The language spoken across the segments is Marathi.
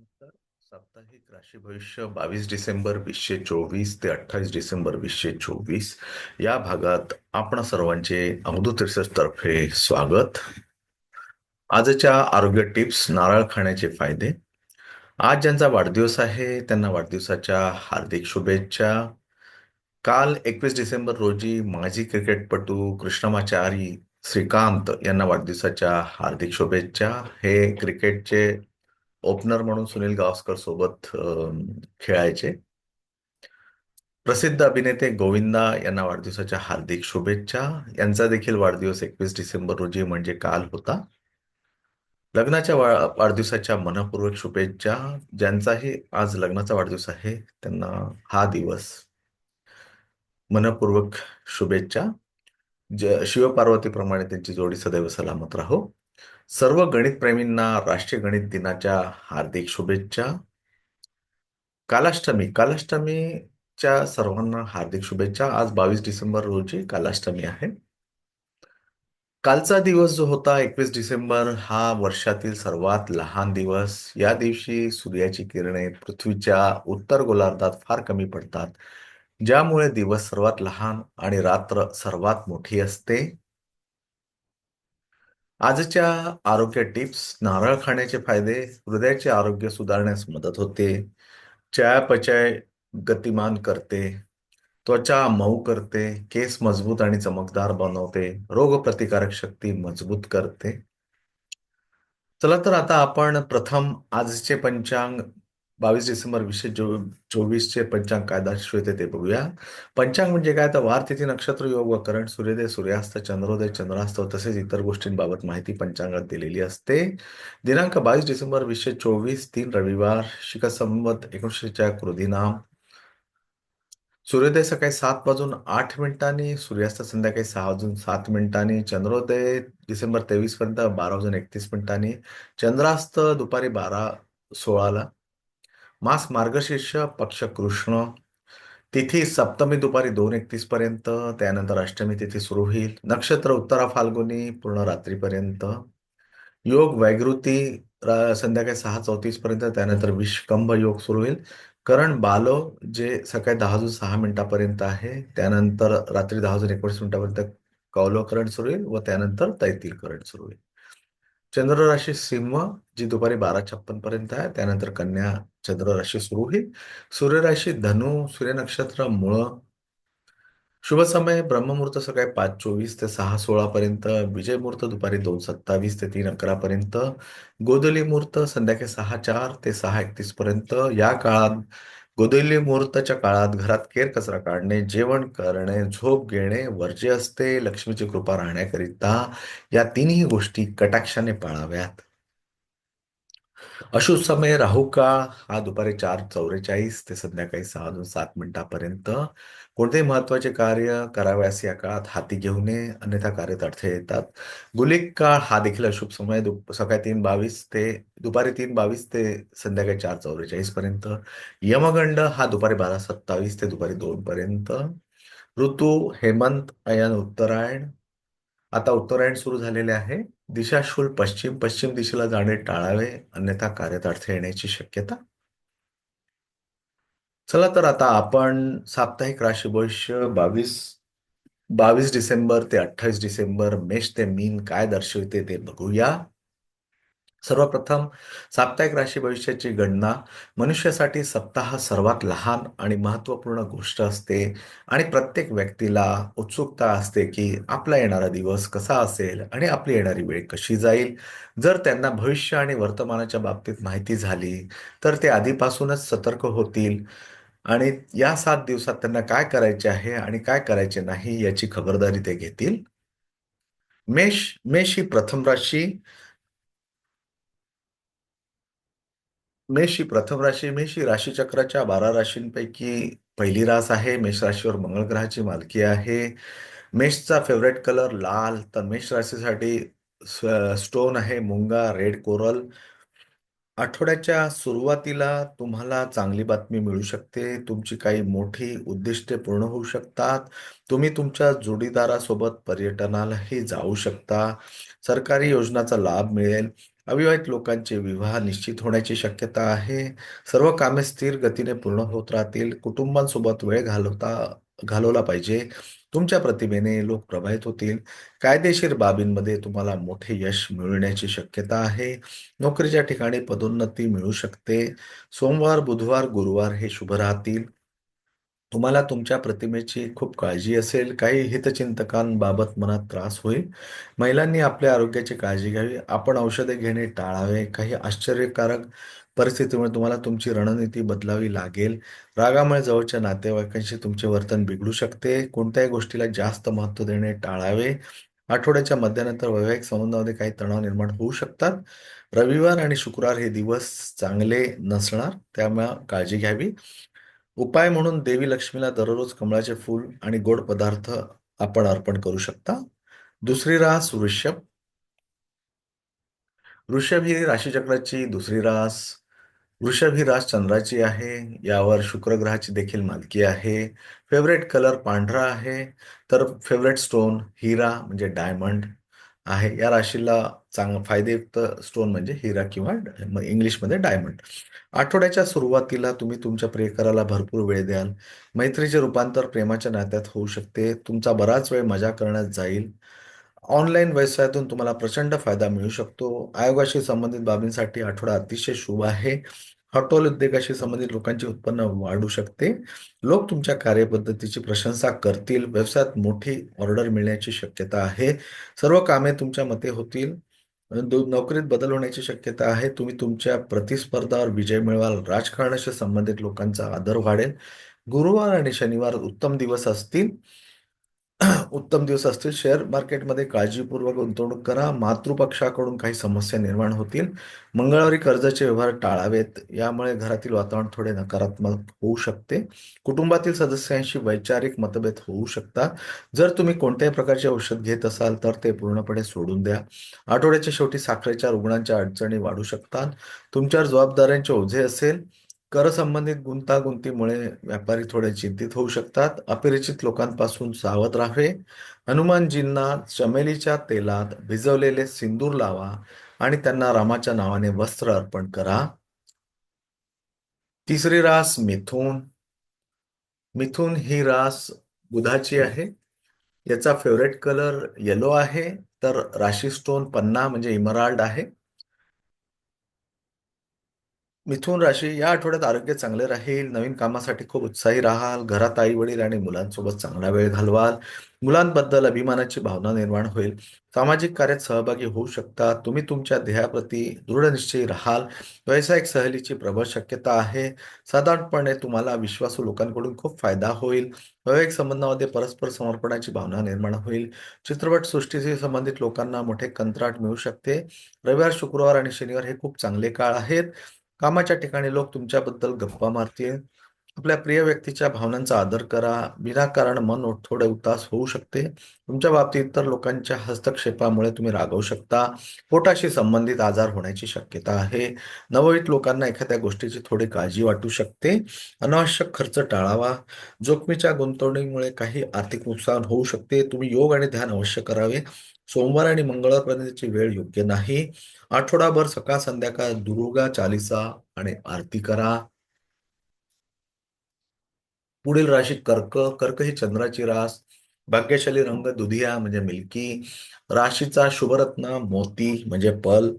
नमस्कार साप्ताहिक राशी भविष्य बावीस डिसेंबर वीसशे चोवीस ते अठ्ठावीस डिसेंबर वीसशे चोवीस. या भागात आपण सर्वांचे अवधूत रिसर्च तर्फे स्वागत. आजच्या आरोग्य टिप्स नारळ खाण्याचे फायदे. आज ज्यांचा वाढदिवस आहे त्यांना वाढदिवसाच्या हार्दिक शुभेच्छा. काल एकवीस डिसेंबर रोजी माजी क्रिकेटपटू कृष्णमाचारी श्रीकांत यांना वाढदिवसाच्या हार्दिक शुभेच्छा. हे क्रिकेटचे ओपनर म्हणून सुनील गावस्कर सोबत खेळायचे. प्रसिद्ध अभिनेते गोविंदा यांना वाढदिवसाच्या हार्दिक शुभेच्छा. यांचा देखील वाढदिवस एकवीस डिसेंबर रोजी म्हणजे काल होता. लग्नाच्या वाढदिवसाच्या मनपूर्वक शुभेच्छा. ज्यांचाही आज लग्नाचा वाढदिवस आहे त्यांना हा दिवस मनपूर्वक शुभेच्छा. ज शिवपार्वतीप्रमाणे त्यांची जोडी सदैव सलामत राहो. सर्व गणितप्रेमींना राष्ट्रीय गणित दिनाच्या हार्दिक शुभेच्छा. कालाष्टमी कालाष्टमीच्या सर्वांना हार्दिक शुभेच्छा. आज बावीस डिसेंबर रोजी कालाष्टमी आहे. कालचा दिवस जो होता एकवीस डिसेंबर हा वर्षातील सर्वात लहान दिवस. या दिवशी सूर्याची किरणे पृथ्वीच्या उत्तर गोलार्धात फार कमी पडतात ज्यामुळे दिवस सर्वात लहान आणि रात्र सर्वात मोठी असते. आजच्या आरोग्य टिप्स नारळ खाण्याचे फायदे हृदयाचे आरोग्य सुधारण्यास मदत होते. चयापचय गतिमान करते. त्वचा मऊ करते. केस मजबूत आणि चमकदार बनवते. रोगप्रतिकारक शक्ती मजबूत करते. चला तर आता आपण प्रथम आजचे पंचांग बावीस डिसेंबर वीसशे चोवीसचे पंचांग कायदा श्वेते ते बघूया. पंचांग म्हणजे काय? तर वार तिथी नक्षत्र योग व करण सूर्योदय सूर्यास्त चंद्रोदय चंद्रास्त तसेच इतर गोष्टींबाबत माहिती पंचांगात दिलेली असते. दिनांक बावीस डिसेंबर वीसशे चोवीस तीन रविवार शिक संवत एकोणीसशेच्या कृदिनाम सूर्योदय सकाळी सात वाजून आठ मिनिटांनी सूर्यास्त संध्याकाळी सहा वाजून सात मिनिटांनी चंद्रोदय डिसेंबर तेवीस पर्यंत बारा वाजून एकतीस मिनिटांनी चंद्रास्त दुपारी बारा सोळाला मास मार्गशीर्ष पक्ष कृष्ण तिथी सप्तमी दुपारी दोन एकतीस पर्यंत त्यानंतर अष्टमी तिथी सुरू होईल. नक्षत्र उत्तरा फाल्गुनी पूर्ण रात्रीपर्यंत योग वैगृती रा- संध्याकाळी सहा चौतीस पर्यंत त्यानंतर विषकंभ योग सुरू होईल. करण बालो जे सकाळी दहा वाजून सहा मिनिटापर्यंत आहे त्यानंतर रात्री दहा वाजून एकोणीस मिनिटापर्यंत कौलो करंट सुरू होईल व त्यानंतर तैतील करंट सुरू होईल. चंद्र राशी सिंह जी दुपारी बारा छप्पन पर्यंत आहे त्यानंतर कन्या चंद्र राशी सुरू होईल सूर्य राशी धनु सूर्य नक्षत्र मूळ. शुभ समय ब्रह्ममुहूर्त सकाळी पाच चोवीस ते सहा सोळा पर्यंत विजय मुहूर्त दुपारी दोन सत्तावीस ते तीन अकरा पर्यंत गोदली मुहूर्त संध्याकाळी सहा चार ते सहा एकतीस पर्यंत या काळात गोधुली मुहूर्ताच्या काळात घरात केर कचरा काढणे जेवण करणे झोप घेणे वर्ज्य असते लक्ष्मीची कृपा राहण्याकरिता या तिन्ही गोष्टी कटाक्षाने पाळाव्यात. अशुभ समय राहू काळ हा दुपारी चार चौवेचाळीस ते संध्याकाळी सहा वाजून सात मिनिटापर्यंत. कोणतेही महत्त्वाचे कार्य करावयास या काळात हाती घेऊ नये अन्यथा कार्यात अडथळे येतात. गुलिक काळ हा देखील अशुभ समय. दुप- सकाळी तीन बावीस ते दुपारी तीन बावीस ते संध्याकाळी चार चौवेचाळीस पर्यंत. यमगंड हा दुपारी बारा सत्तावीस ते दुपारी दोन पर्यंत. ऋतू हेमंत अयन उत्तरायण. आता उत्तरायण सुरू झालेले आहे. दिशाशूल पश्चिम पश्चिम दिशेला जाणे टाळावे. अन्यथा कार्यात अडथळे येण्याची शक्यता चला तर आता आपण साप्ताहिक राशी भविष्य बावीस बावीस डिसेंबर ते अठ्ठावीस डिसेंबर मेष ते मीन काय दर्शवते ते बघूया. सर्वप्रथम साप्ताहिक राशी भविष्याची गणना. मनुष्यासाठी सप्ताह सर्वात लहान आणि महत्त्वपूर्ण गोष्ट असते आणि प्रत्येक व्यक्तीला उत्सुकता असते की आपला येणारा दिवस कसा असेल आणि आपली येणारी वेळ कशी जाईल. जर त्यांना भविष्य आणि वर्तमानाच्या बाबतीत माहिती झाली तर ते आधीपासूनच सतर्क होतील. आणि या सात दिवसात त्यांना काय करायचे आहे आणि काय करायचे नाही याची खबरदारी ते घेतील. मेष मेष ही प्रथम राशी. मेष ही प्रथम राशी मेष ही राशीचक्राच्या बारा राशींपैकी पहिली रास आहे. मेष राशीवर मंगळ ग्रहाची मालकी आहे. मेषचा फेवरेट कलर लाल. तर मेष राशीसाठी स्टोन आहे मुंगा रेड कोरल. आठवड्याच्या सुरुवातीला तुम्हाला चांगली बातमी मिळू शकते. तुमची काही मोठी उद्दिष्टे पूर्ण होऊ शकतात. तुम्ही तुमच्या जोडीदारासोबत पर्यटनालाही जाऊ शकता. सरकारी योजनाचा लाभ मिळेल. अविवाहित लोकांचे विवाह निश्चित होण्याची शक्यता आहे. सर्व कामे स्थिर गतीने पूर्ण होत राहतील. कुटुंबांसोबत वेळ घालवता घालवला पाहिजे. तुमच्या प्रतिभेने लोक प्रभावित होतील. कायदेशीर बाबींमध्ये तुम्हाला मोठे यश मिळण्याची शक्यता आहे. नोकरीच्या ठिकाणी पदोन्नती मिळू शकते. सोमवार बुधवार गुरुवार हे शुभ राहतील. तुम्हाला तुमच्या प्रतिमेची खूप काळजी असेल. काही हितचिंतकांबाबत मनात त्रास होईल. महिलांनी आपल्या आरोग्याची काळजी घ्यावी. आपण औषधे घेणे टाळावे. काही आश्चर्यकारक परिस्थितीमुळे तुम्हाला तुमची रणनीती बदलावी लागेल. रागामुळे जवळच्या नातेवाईकांशी तुमचे वर्तन बिघडू शकते. कोणत्याही गोष्टीला जास्त महत्त्व देणे टाळावे. आठवड्याच्या मध्यानंतर वैवाहिक संबंधामध्ये काही तणाव निर्माण होऊ शकतात. रविवार आणि शुक्रवार हे दिवस चांगले नसणार त्यामुळे काळजी घ्यावी. उपाय म्हणून देवी लक्ष्मीला दररोज कमळाचे फूल आणि गोड पदार्थ आपण अर्पण करू शकता. दुसरी रास वृषभ. वृषभ ही राशीचक्राची दुसरी रास. वृषभ ही रास चंद्राची आहे. यावर शुक्र ग्रहाची देखील मालकी आहे. फेवरेट कलर पांढरा आहे. तर फेवरेट स्टोन हिरा म्हणजे डायमंड आहे. या राशीला चांग फायदेयुक्त स्टोन म्हणजे हिरा किंवा इंग्लिशमध्ये डायमंड. आठवड्याच्या सुरुवातीला तुम्ही तुमच्या प्रियकराला भरपूर वेळ द्याल. मैत्रीचे रूपांतर प्रेमाच्या नात्यात होऊ शकते. तुमचा बराच वेळ मजा करण्यात जाईल. ऑनलाईन व्यवसायातून तुम्हाला प्रचंड फायदा मिळू शकतो. आयोगाशी संबंधित बाबींसाठी आठवडा अतिशय शुभ आहे. हॉटेल उद्योगाशी संबंधित लोकांचे उत्पन्न वाढू शकते. लोक तुमच्या कार्यपद्धतीची प्रशंसा करतील. व्यवसायात मोठी ऑर्डर मिळण्याची शक्यता आहे. सर्व कामे तुमच्या मते होतील. दो- नोकरीत बदल होण्याची शक्यता आहे. तुम्ही तुमच्या प्रतिस्पर्धावर विजय मिळवाल. राजकारणाशी संबंधित लोकांचा आदर वाढेल. गुरुवार आणि शनिवार उत्तम दिवस असतील. उत्तम दिवस असतील. शेअर मार्केटमध्ये काळजीपूर्वक गुंतवणूक करा. मातृपक्षाकडून काही समस्या निर्माण होतील. मंगळवारी कर्जाचे व्यवहार टाळावेत. यामुळे घरातील वातावरण थोडे नकारात्मक होऊ शकते. कुटुंबातील सदस्यांशी वैचारिक मतभेद होऊ शकतात. जर तुम्ही कोणत्याही प्रकारचे औषध घेत असाल तर ते पूर्णपणे सोडून द्या. आठवड्याच्या शेवटी साखरेच्या रुग्णांच्या अडचणी वाढू शकतात. तुमच्यावर जबाबदाऱ्यांचे ओझे असेल. करसंबंधित गुंतागुंतीमुळे व्यापारी थोडे चिंतित होऊ शकतात अपरिचित लोकांपासून सावध राहावे. हनुमानजींना चमेलीच्या तेलात भिजवलेले सिंदूर लावा आणि त्यांना रामाच्या नावाने वस्त्र अर्पण करा. तिसरी रास मिथुन. मिथुन ही रास बुधाची आहे. याचा फेवरेट कलर येलो आहे. तर राशी स्टोन पन्ना म्हणजे इमराल्ड आहे. मिथुन राशी या आठवड्यात आरोग्य चांगले राहील नवीन कामासाठी खूप उत्साही राहाल घरात आई वडील आणि मुलांसोबत चांगला वेळ घालवाल. मुलांबद्दल अभिमानाची भावना निर्माण होईल. सामाजिक कार्यात सहभागी होऊ शकता तुम्ही तुमच्या ध्येयाप्रती दृढनिश्चयी राहाल. व्यावसायिक सहलीची प्रबळ शक्यता आहे. साधारणपणे तुम्हाला विश्वासू लोकांकडून खूप फायदा होईल. वैवाहिक संबंधामध्ये परस्पर समर्पणाची भावना निर्माण होईल. चित्रपट सृष्टीशी संबंधित लोकांना मोठे कंत्राट मिळू शकते. रविवार शुक्रवार आणि शनिवार हे खूप चांगले काळ आहेत. कामाच्या ठिकाणी लोक तुमच्याबद्दल गप्पा मारतील. आपल्या प्रिय व्यक्तीच्या भावनांचा आदर करा. विनाकारण मन थोडे उतास होऊ शकते. तुमच्या बाबतीत इतर लोकांच्या हस्तक्षेपामुळे तुम्ही रागवू शकता. पोटाशी संबंधित आजार होण्याची शक्यता आहे. नववीत लोकांना एखाद्या गोष्टीची थोडी काळजी वाटू शकते. अनावश्यक खर्च टाळावा. जोखमीच्या गुंतवणुकीमुळे काही आर्थिक नुकसान होऊ शकते. तुम्ही योग आणि ध्यान अवश्य करावे. सोमवार आणि मंगळवारपर्यंतची वेळ योग्य नाही. आठवडाभर सकाळ संध्याकाळ दुर्गा चालिसा आणि आरती करा. पुढील राशी कर्क कर्क ही चंद्राची रास. भाग्यशाली रंग दुधिया म्हणजे मिल्की. राशीचा शुभरत्न मोती म्हणजे पल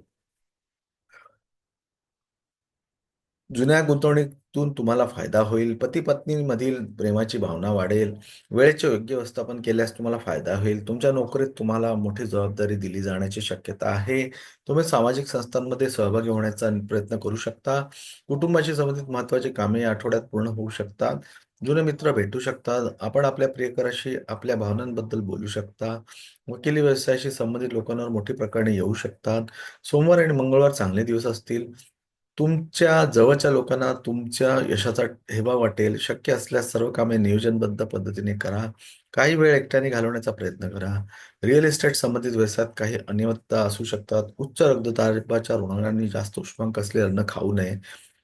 जुन्या गुंतवणूक गुंतवणुकीतून तुम्हाला फायदा होईल. पती पत्नीमधील प्रेमाची भावना वाढेल. वेळेचे योग्य व्यवस्थापन केल्यास तुम्हाला फायदा होईल. तुमच्या नोकरीत तुम्हाला मोठी जबाबदारी दिली जाण्याची शक्यता आहे. तुम्ही सामाजिक संस्थांमध्ये सहभागी होण्याचा प्रयत्न करू शकता. कुटुंबाशी संबंधित महत्वाची कामे आठवड्यात पूर्ण होऊ शकतात. जुने मित्र भेटू शकतात. आपण आपल्या प्रियकराशी आपल्या भावनांबद्दल बोलू शकता. वकिली व्यवसायाशी संबंधित लोकांवर मोठी प्रकरणे येऊ शकतात. सोमवार आणि मंगळवार चांगले दिवस असतील. तुमच्या जवळच्या लोकांना तुमच्या यशाचा हेवा वाटेल. शक्य असल्यास सर्व कामे नियोजनबद्ध पद्धतीने करा. काही वेळ एकट्याने घालवण्याचा प्रयत्न करा. रिअल इस्टेट संबंधित व्यवसायात काही अनियमितता असू शकतात. उच्च रक्तदाबाच्या रुग्णांनी जास्त उष्मांक असलेले अन्न खाऊ नये.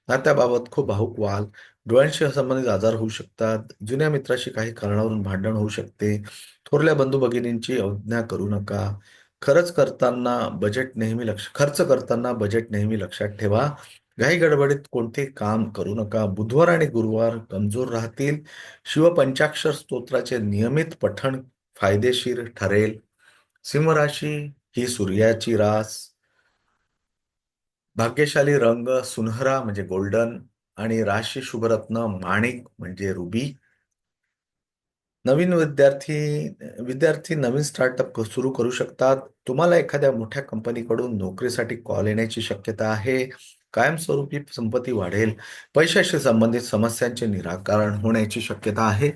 नात्याबाबत खूप भाऊक व्हाल. डोळ्यांशी संबंधित आजार होऊ शकतात. जुन्या मित्राशी काही कारणावरून भांडण होऊ शकते. थोरल्या बंधू भगिनींची अवज्ञा करू नका. खरंच करताना बजेट नेहमी लक्ष खर्च करताना बजेट नेहमी लक्षात ठेवा. घाई गडबडीत कोणते काम करू नका. बुधवार आणि गुरुवार कमजोर राहतील. शिवपंचाक्षर स्तोत्राचे नियमित पठण फायदेशीर ठरेल. सिंह राशी ही सूर्याची रास. भाग्यशाली रंग सुनहरा म्हणजे गोल्डन आणि राशी शुभरत्न माणिक म्हणजे रुबी. नवीन विद्यार्थी विद्यार्थी नवीन स्टार्टअप सुरू करू शकतात. तुम्हाला एखाद्या मोठ्या कंपनीकडून नोकरीसाठी कॉल येण्याची शक्यता आहे. कायमस्वरूपी संपत्ती वाढेल. पैशाशी संबंधित समस्यांचे निराकरण होण्याची शक्यता आहे.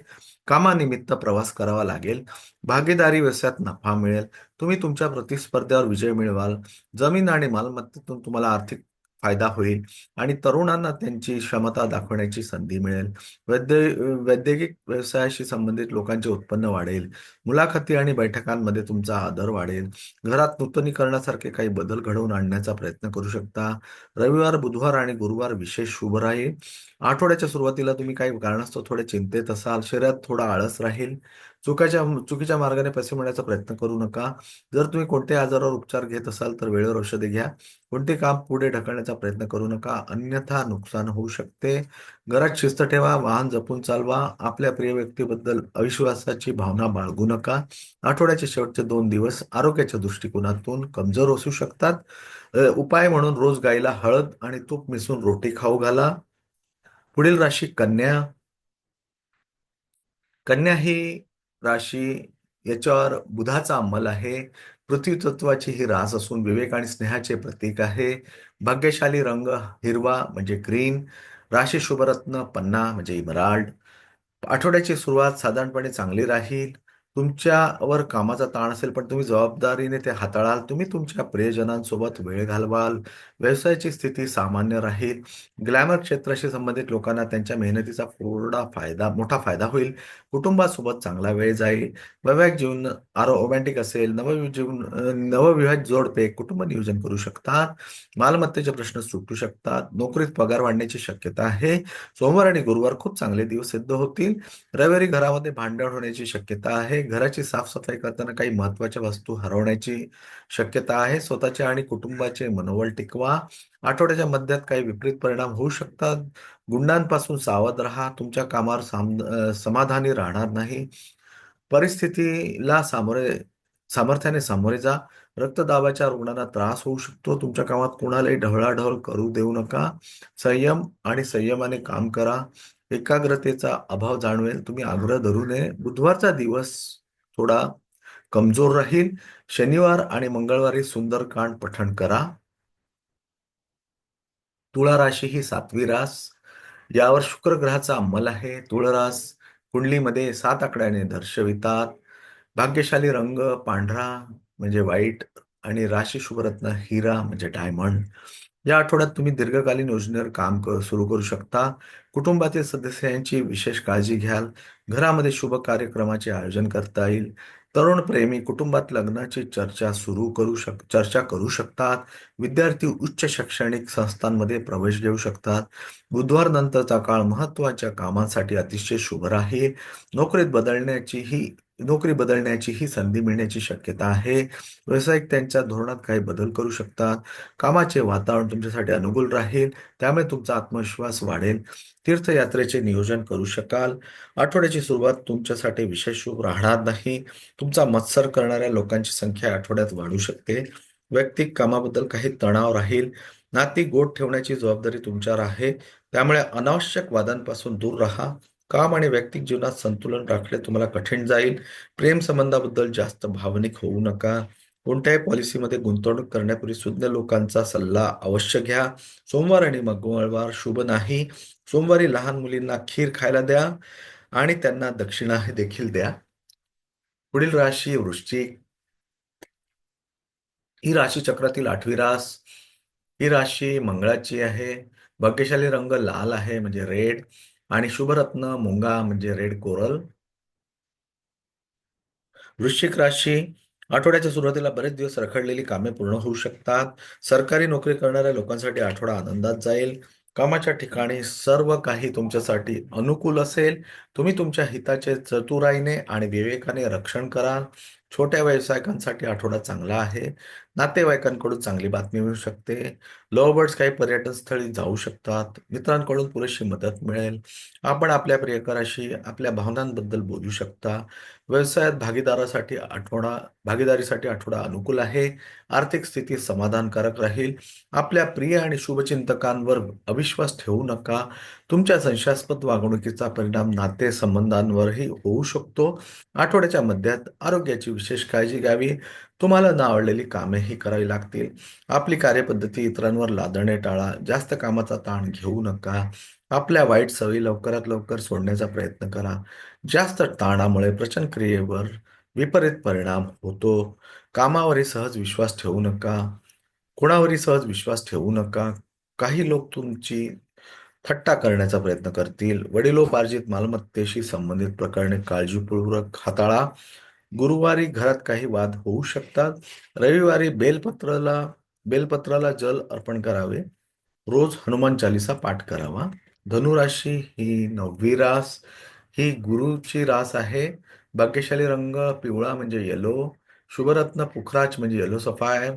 कामानिमित्त प्रवास करावा लागेल. भागीदारी व्यवसायात नफा मिळेल. तुम्ही तुमच्या प्रतिस्पर्ध्यावर विजय मिळवाल. जमीन आणि मालमत्तेतून तुम्हाला आर्थिक फायदा होईल आणि तरुणांना त्यांची क्षमता दाखवण्याची संधी मिळेल. वैद्य वैद्यकीय व्यवसायाशी संबंधित लोकांचे उत्पन्न वाढेल. मुलाखती आणि बैठकांमध्ये तुमचा आदर वाढेल. घरात नूतनीकरणासारखे काही बदल घडवून आणण्याचा प्रयत्न करू शकता. रविवार बुधवार आणि गुरुवार विशेष शुभ राहील. आठवड्याच्या सुरुवातीला तुम्ही काही कारणास्तव थोडे चिंतेत असाल. शरीरात थोडा आळस राहील. चुकाच्या चुकीच्या मार्गाने पैसे मिळण्याचा प्रयत्न करू नका. जर तुम्ही कोणत्याही आजारावर उपचार घेत असाल तर वेळेवर औषधे घ्या. कोणते काम पुढे ढकलण्याचा प्रयत्न करू नका. अन्यथा नुकसान होऊ शकते. घरात शिस्त ठेवा वाहन जपून चालवा. आपल्या प्रिय व्यक्तीबद्दल अविश्वासाची भावना बाळगू नका. आठवड्याचे शेवटचे दोन दिवस आरोग्याच्या दृष्टिकोनातून कमजोर असू शकतात. उपाय म्हणून रोज गाईला हळद आणि तूप मिसळून रोटी खाऊ घाला. पुढील राशी कन्या. कन्या ही राशी याच्यावर बुधाचा अंमल आहे. पृथ्वी तत्वाची ही रास असून विवेक आणि स्नेहाचे प्रतीक आहे. भाग्यशाली रंग हिरवा म्हणजे ग्रीन राशी शुभरत्न पन्ना म्हणजे इमराल्ड. आठवड्याची सुरुवात साधारणपणे चांगली राहील. तुमच्यावर कामाचा ताण असेल पण तुम्ही जबाबदारीने ते हाताळाल. तुम्ही तुमच्या प्रियजनांसोबत वेळ घालवाल. व्यवसायाची स्थिती सामान्य राहील. ग्लॅमर क्षेत्राशी संबंधित लोकांना त्यांच्या मेहनतीचा पूर्ण फायदा मोठा फायदा होईल. कुटुंबासोबत चांगला वेळ जाईल. वैवाहिक जीवन आरो रोमॅन्टिक असेल. नवजीवन नवविवाहित जोडपे कुटुंब नियोजन करू शकतात. मालमत्तेचे प्रश्न सुटू शकतात. नोकरीत पगार वाढण्याची शक्यता आहे. सोमवार आणि गुरुवार खूप चांगले दिवस सिद्ध होतील. रविवारी घरामध्ये भांडण होण्याची शक्यता आहे. घराची साफसफाई करताना काही महत्त्वाच्या वस्तू हरवण्याची शक्यता आहे. स्वतःचे आणि कुटुंबाचे मनोबल टिकवा. आठवड्याच्या मध्यात काही विपरीत परिणाम होऊ शकतात. गुंडांपासून सावध राहा. तुमच्या कामावर समाधानी राहणार नाही. परिस्थितीला सामोरे सामर्थ्याने सामोरे जा. रक्तदाबाच्या रुग्णांना त्रास होऊ शकतो. तुमच्या कामात कुणालाही ढवळाढवळ करू देऊ नका. संयम आणि संयमाने काम करा. एकाग्रतेचा अभाव जाणवेल तुम्ही आग्रह धरू नये. बुधवारचा दिवस थोडा कमजोर राहील. शनिवार आणि मंगळवारी सुंदरकांड पठण करा. तुळा राशी ही सातवी रास. यावर शुक्र ग्रहाचा अंमल आहे. तुळरास कुंडलीमध्ये सात आकड्याने दर्शवितात. भाग्यशाली रंग पांढरा म्हणजे व्हाईट आणि राशी शुभरत्न हिरा म्हणजे डायमंड. या आठवड्यात तुम्ही दीर्घकालीन योजनेवर काम सुरू करू शकता. कुटुंबातील सदस्यांची विशेष काळजी घ्याल. घरामध्ये शुभ कार्यक्रमाचे आयोजन करता येईल. तरुण प्रेमी कुटुंबात लग्नाची चर्चा सुरू करू शक चर्चा करू शकतात. विद्यार्थी उच्च शैक्षणिक संस्थांमध्ये प्रवेश घेऊ शकतात. बुधवार नंतरचा काळ महत्त्वाच्या कामांसाठी अतिशय शुभ राहील. नोकरीत बदलण्याची ही नोकरी बदलण्याची ही संधी मिळण्याची शक्यता आहे. व्यावसायिक त्यांच्या धोरणात काही बदल करू शकतात. कामाचे वातावरण तुमच्यासाठी अनुकूल राहील. त्यामुळे तुमचा आत्मविश्वास वाढेल. तीर्थयात्रेचे नियोजन करू शकाल. आठवड्याची सुरुवात तुमच्यासाठी विशेष शुभ राहणार नाही. तुमचा मत्सर करणाऱ्या लोकांची संख्या आठवड्यात वाढू शकते. वैयक्तिक कामाबद्दल काही तणाव राहील. नाती गोड ठेवण्याची जबाबदारी तुमच्यावर आहे. त्यामुळे अनावश्यक वादांपासून दूर राहा. काम आणि वैयक्तिक जीवनात संतुलन राखणे तुम्हाला कठीण जाईल. प्रेम संबंधाबद्दल जास्त भावनिक होऊ नका. कोणत्याही पॉलिसीमध्ये गुंतवणूक करण्यापूर्वी सुज्ञ लोकांचा सल्ला अवश्य घ्या. सोमवार आणि मंगळवार शुभ नाही. सोमवारी लहान मुलींना खीर खायला द्या आणि त्यांना दक्षिणा देखील द्या. पुढील राशी वृश्चिक. ही राशी चक्रातील आठवी रास. ही राशी मंगळाची आहे. भाग्यशाली रंग लाल आहे म्हणजे रेड. आणि शुभरत्न मुंगा म्हणजे रेड कोरल वृश्चिक राशी आठवड्याच्या सुरुवातीला बरेच दिवस रखडलेली कामे पूर्ण होऊ शकतात. सरकारी नोकरी करणाऱ्या लोकांसाठी आठवडा आनंदात जाईल. कामाच्या ठिकाणी सर्व काही तुमच्यासाठी अनुकूल असेल. तुम्ही तुमच्या हिताचे चतुराईने आणि विवेकाने रक्षण कराल छोट्या व्यावसायिकांसाठी आठवडा चांगला आहे. नातेवाईकांकडून चांगली बातमी मिळू शकते. लव्हबर्ड्स काही पर्यटन स्थळी जाऊ शकतात. मित्रांकडून पुरेशी मदत मिळेल. आपण आपल्या प्रियकराशी आपल्या भावनांबद्दल बोलू शकता. व्यवसायात भागीदारासाठी आठवडा भागीदारीसाठी आठवडा अनुकूल आहे. आर्थिक स्थिती समाधानकारक राहील. आपल्या प्रिय आणि शुभचिंतकांवर अविश्वास ठेवू नका. तुमच्या संशयास्पद वागणुकीचा परिणाम नातेसंबंधांवरही होऊ शकतो. आठवड्याच्या मध्यात आरोग्याची विशेष काळजी घ्यावी. तुम्हाला न आवडलेली कामेही करावी लागतील. आपली कार्यपद्धती इतरांवर लादणे टाळा. जास्त कामाचा ताण घेऊ नका. आपल्या वाईट सवयी लवकरात लवकर सोडण्याचा प्रयत्न करा. जास्त ताणामुळे प्रचंड क्रियेवर विपरीत परिणाम होतो. कामावरही सहज विश्वास ठेवू नका. कुणावरही सहज विश्वास ठेवू नका. काही लोक तुमची थट्टा करण्याचा प्रयत्न करतील. वडिलोपार्जित मालमत्तेशी संबंधित प्रकरणे काळजीपूर्वक हाताळा. गुरुवारी घरात काही वाद होऊ शकतात. रविवारी बेलपत्राला बेलपत्राला जल अर्पण करावे. रोज हनुमान चालिसा पाठ करावा. धनुराशी ही नववी रास ही गुरुची रास आहे. भाग्यशाली रंग पिवळा म्हणजे येलो शुभरत्न पुखराज म्हणजे येलो सफायर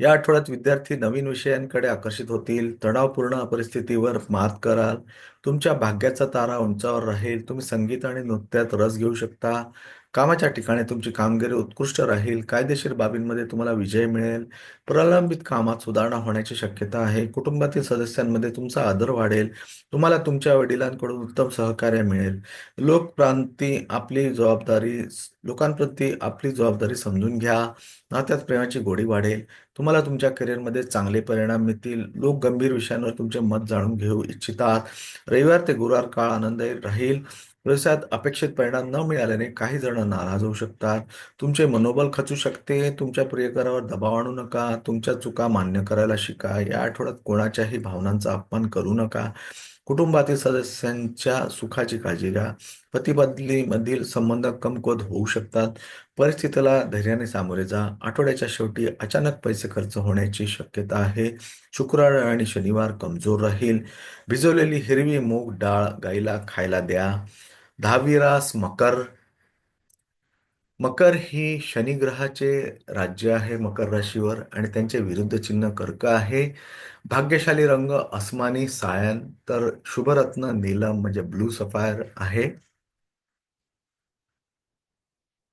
या आठवड्यात विद्यार्थी नवीन विषयांकडे आकर्षित होतील. तणावपूर्ण परिस्थितीवर मात कराल. तुमच्या भाग्याचा तारा उंचावर राहील. तुम्ही संगीत आणि नृत्यात रस घेऊ शकता. कामाच्या ठिकाणी तुमची कामगिरी उत्कृष्ट राहील. कायदेशीर बाबींमध्ये तुम्हाला विजय मिळेल. प्रलंबित कामात सुधारणा होण्याची शक्यता आहे. कुटुंबातील सदस्यांमध्ये तुमचा आदर वाढेल. तुम्हाला तुमच्या वडिलांकडून उत्तम सहकार्य मिळेल. लोकप्रांती आपली जबाबदारी लोकांप्रती आपली जबाबदारी समजून घ्या. नात्यात प्रेमाची गोडी वाढेल. तुम्हाला तुमच्या करिअरमध्ये चांगले परिणाम मिळतील. लोक गंभीर विषयांवर तुमचे मत जाणून घेऊ इच्छितात. रविवार ते गुरुवार काळ आनंददायी राहील. व्यवसायात अपेक्षित परिणाम न मिळाल्याने काही जण नाराज होऊ शकतात. तुमचे मनोबल खचू शकते. तुमच्या प्रियकरावर दबाव आणू नका. तुमच्या चुका मान्य करायला शिका. या आठवड्यात कोणाच्याही भावनांचा अपमान करू नका. कुटुंबातील सदस्यांच्या सुखाची काळजी घ्या. पतीपत्नीमधील संबंध कमकुवत होऊ शकतात. परिस्थितीला धैर्याने सामोरे जा. आठवड्याच्या शेवटी अचानक पैसे खर्च होण्याची शक्यता आहे. शुक्रवार आणि शनिवार कमजोर राहील. भिजवलेली हिरवी मूग डाळ गाईला खायला द्या. दहावी रास मकर मकर हे शनिग्रहाचे राज्य आहे मकर राशीवर आणि त्यांचे विरुद्ध चिन्ह कर्क आहे. भाग्यशाली रंग अस्मानी सायन तर शुभरत्न नीलम म्हणजे ब्लू सफायर आहे.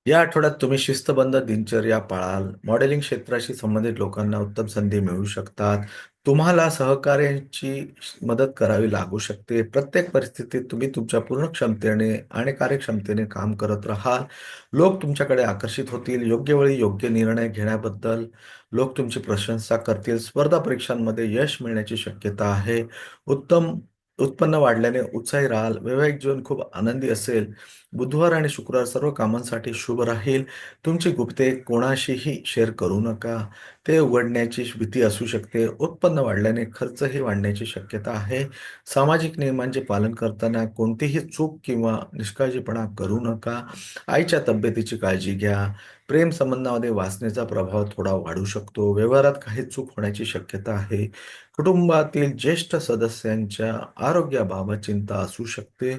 या आठवड्यात तुम्ही शिस्तबंद दिनचर्या पाळाल. मॉडेलिंग क्षेत्राशी संबंधित लोकांना उत्तम संधी मिळू शकतात. तुम्हाला सहकार्यांची मदत करावी लागू शकते. प्रत्येक परिस्थितीत तुम्ही तुमच्या पूर्ण क्षमतेने आणि कार्यक्षमतेने काम करत राहाल. लोक तुमच्याकडे आकर्षित होतील. योग्य वेळी योग्य निर्णय घेण्याबद्दल लोक तुमची प्रशंसा करतील. स्पर्धा परीक्षांमध्ये यश मिळण्याची शक्यता आहे. उत्तम उत्पन्न वाढल्याने उत्साही राहाल. वैवाहिक जीवन खूप आनंदी असेल. बुधवार आणि शुक्रवार सर्व कामांसाठी शुभ राहील. तुमची गुप्ते कोणाशीही शेअर करू नका. ते उघडण्याची भीती असू शकते. उत्पन्न वाढल्याने खर्चही वाढण्याची शक्यता आहे. सामाजिक नियमांचे पालन करताना कोणतीही चूक किंवा निष्काळजीपणा करू नका. आईच्या तब्येतीची काळजी घ्या. प्रेम संबंधामध्ये वाचनेचा प्रभाव थोडा वाढू शकतो. व्यवहारात काही चूक होण्याची शक्यता आहे. कुटुंबातील ज्येष्ठ सदस्यांच्या आरोग्याबाबत चिंता असू शकते.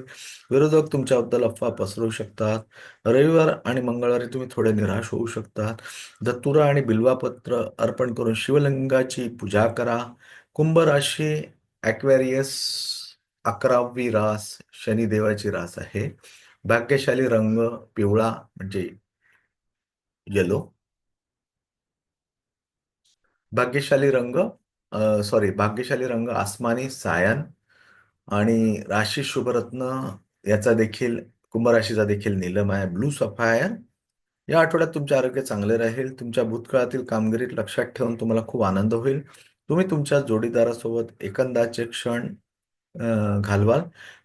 विरोधक तुमच्याबद्दल अफवा पसरू शकतात. रविवार आणि मंगळवारी तुम्ही थोडे निराश होऊ शकतात. दत्तुरा आणि बिल्वापत्र अर्पण करून शिवलिंगाची पूजा करा. कुंभ राशी ॲक्वेरियस अकरावी रास शनिदेवाची रास आहे. भाग्यशाली रंग पिवळा म्हणजे येलो भाग्यशाली रंग सॉरी भाग्यशाली रंग आसमानी सायन आणि राशी शुभरत्न याचा देखील कुंभराशीचा देखील नीलम आहे. ब्लू सफायर या आठवड्यात तुमचे आरोग्य चांगले राहील. तुमच्या भूतकाळातील कामगिरीत लक्षात ठेवून तुम्हाला खूप आनंद होईल. तुम्ही तुमच्या जोडीदारासोबत एकंदाचे क्षण घालवाल.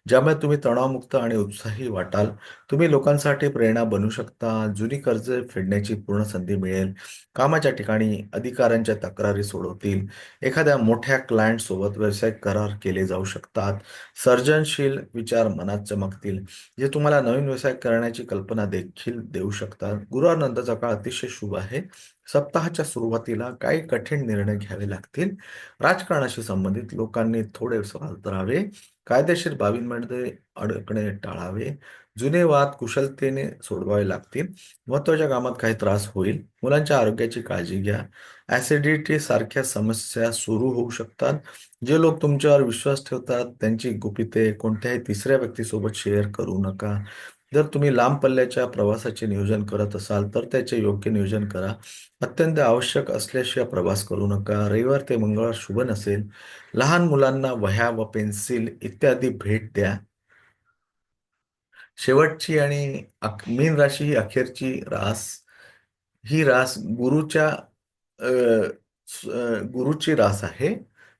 ज्यामुळे तुम्ही तणावमुक्त आणि उत्साही वाटाल. तुम्ही लोकांसाठी प्रेरणा बनू शकता जुनी कर्ज फेडण्याची पूर्ण संधी मिळेल कामाच्या ठिकाणी अधिकाऱ्यांच्या तक्रारी सोडवतील एखाद्या मोठ्या क्लायंट सोबत व्यावसायिक करार केले जाऊ शकतात सर्जनशील विचार मनात चमकतील जे तुम्हाला नवीन व्यवसाय करण्याची कल्पना देखील देऊ शकतात. गुरुवार नंतरचा काळ अतिशय शुभ आहे. सप्ताहाच्या सुरुवातीला काही कठीण निर्णय घ्यावे लागतील. राजकारणाशी संबंधित लोकांनी थोडे सवाल राहावे. कायदेशीर बाबींमध्ये अडकणे टाळावे. जुने वाद कुशलतेने सोडवावे लागतील. महत्त्वाच्या कामात काही त्रास होईल. मुलांच्या आरोग्याची काळजी घ्या. ऍसिडिटी सारख्या समस्या सुरू होऊ शकतात. जे लोक तुमच्यावर विश्वास ठेवतात त्यांची गुपिते कोणत्याही तिसऱ्या व्यक्तीसोबत शेअर करू नका. जर तुम्ही लांब पल्ल्याच्या प्रवासाचे नियोजन करत असाल तर त्याचे योग्य नियोजन करा. अत्यंत आवश्यक असल्याशिवाय प्रवास करू नका. रविवार ते मंगळवार शुभ नसेल. लहान मुलांना वह्या व पेन्सिल इत्यादी भेट द्या. शेवटची आणि मीन राशी ही अखेरची रास. ही रास गुरुच्या गुरुची रास आहे.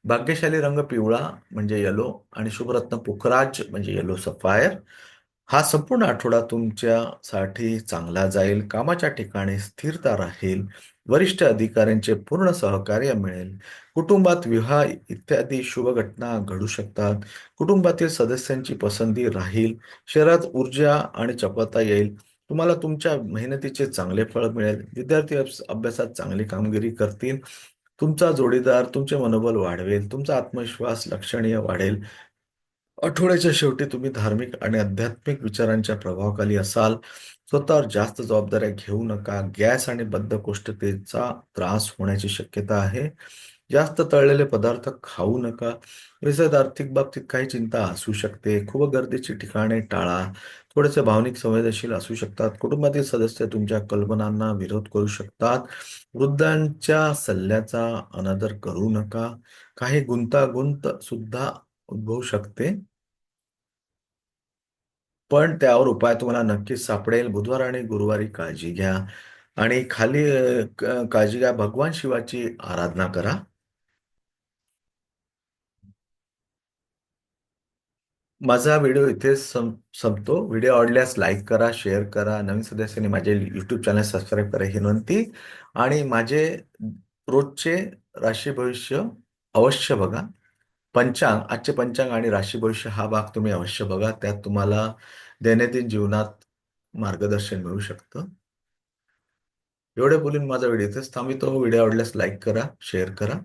भाग्यशाली रंग पिवळा म्हणजे येलो आणि शुभरत्न पुखराज म्हणजे येलो सफायर हा संपूर्ण आठवडा तुमच्यासाठी चांगला जाईल कामाच्या ठिकाणी स्थिरता राहील वरिष्ठ अधिकाऱ्यांचे पूर्ण सहकार्य मिळेल कुटुंबात विवाह इत्यादी शुभ घटना घडू शकतात कुटुंबातील सदस्यांची पसंती राहील शरीरात ऊर्जा आणि चपळता येईल तुम्हाला तुमच्या मेहनतीचे चांगले फळ मिळेल विद्यार्थी अभ्यासात चांगली कामगिरी करतील तुमचा जोडीदार तुमचे मनोबल वाढवेल तुमचा आत्मविश्वास लक्षणीय वाढेल आठवड्याच्या शेवटी तुम्ही धार्मिक आणि आध्यात्मिक विचारांच्या प्रभावाखाली असाल स्वतःवर जास्त जबाबदाऱ्या घेऊ नका गॅस आणि बद्धकोष्ठतेचा त्रास होण्याची शक्यता आहे. जास्त तळलेले पदार्थ खाऊ नका. विसर आर्थिक बाबतीत काही चिंता असू शकते. खूप गर्दीची ठिकाणे टाळा. थोडेसे भावनिक संवेदनशील असू शकतात. कुटुंबातील सदस्य तुमच्या कल्पनांना विरोध करू शकतात. वृद्धांच्या सल्ल्याचा अनादर करू नका. काही गुंतागुंत सुद्धा उद्भवू शकते. पण त्यावर उपाय तुम्हाला नक्कीच सापडेल. बुधवार आणि गुरुवारी काळजी घ्या. आणि खाली काळजी घ्या. भगवान शिवाची आराधना करा. माझा व्हिडिओ इथे संपतो. व्हिडिओ आवडल्यास लाईक करा शेअर करा. नवीन सदस्यांनी माझे यूट्यूब चॅनल सबस्क्राईब करा ही विनंती. आणि माझे रोजचे राशी भविष्य अवश्य बघा. पंचांग आजचे पंचांग आणि राशी भविष्य हा भाग तुम्ही अवश्य बघा. त्यात तुम्हाला दैनंदिन जीवनात मार्गदर्शन मिळू शकतं. एवढे बोलून माझा व्हिडिओ इथेच थांबितो. व्हिडिओ आवडल्यास लाईक करा शेअर करा.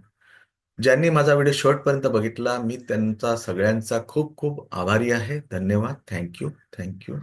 ज्यांनी माझा व्हिडिओ शेवटपर्यंत बघितला मी त्यांचा सगळ्यांचा खूप खूप आभारी आहे. धन्यवाद. Thank you. Thank you.